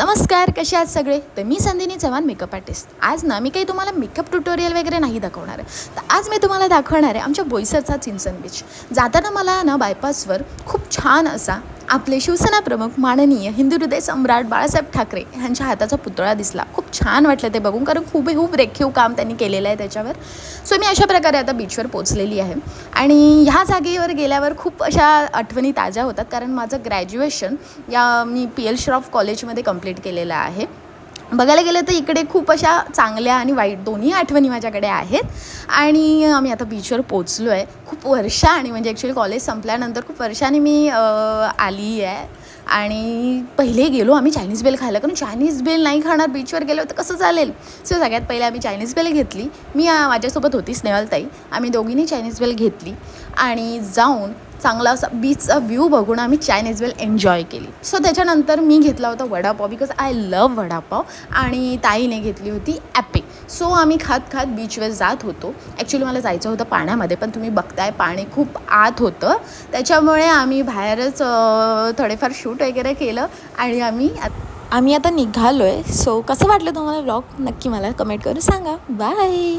नमस्कार कसे आहात सगळे? तर मी संधिनी चव्हाण मेकअप आर्टिस्ट आज ना मी काही तुम्हाला मेकअप ट्युटोरियल वगैरे नाही दाखवणार. आहे तर आज मी तुम्हाला दाखवणार आहे आमच्या बोईसरचा चिंचन बीच जाताना मला ना बायपासवर खूप छान असा आपले शिवसेना प्रमुख माननीय हिंदू हृदय सम्राट बाळासाहेब ठाकरे यांच्या हाताचा पुतळा दिसला. खूप छान वाटलं ते बघून कारण खूप रेखीव काम त्यांनी केलेलं आहे त्याच्यावर. सो मी अशा प्रकारे आता बीचवर पोचलेली आहे. आणि ह्या जागेवर गेल्यावर खूप अशा आठवणी ताज्या होतात कारण माझं ग्रॅज्युएशन या मी पी एल श्रॉफ कॉलेजमध्ये कंप्लीट केलेलं आहे. बघायला गेलं तर इकडे खूप अशा चांगल्या आणि वाईट दोन्ही आठवणी माझ्याकडे आहेत. आणि आम्ही आता बीचवर पोचलो आहे खूप वर्षांनी म्हणजे ॲक्च्युली कॉलेज संपल्यानंतर खूप वर्षांनी मी आली आहे आणि पहिले गेलो आम्ही चायनीज बेल खायला. कारण चायनीज बेल नाही खाणार बीचवर गेलो तर कसं चालेल? सो सगळ्यात पहिले आम्ही चायनीज बेल घेतली. मी माझ्यासोबत होती स्नेहलताई. आम्ही दोघींनी चायनीज बेल घेतली. आणि जाऊन चांगला असा बीचचा व्ह्यू बघून आम्ही चायनीज वेल एन्जॉय केली. सो त्याच्यानंतर मी घेतला होता vada pav because I love vada pav आणि ताईने घेतली होती ॲपे सो आम्ही खात खात बीचवर जात होतो. ॲक्च्युली मला जायचं होतं पाण्यामध्ये पण तुम्ही बघताय पाणी खूप आत होतं. त्याच्यामुळे आम्ही बाहेरच थोडेफार शूट वगैरे केलं आणि आम्ही आम्ही आता निघालो आहे सो कसं वाटलं तुम्हाला ब्लॉग नक्की मला कमेंट करून सांगा. बाय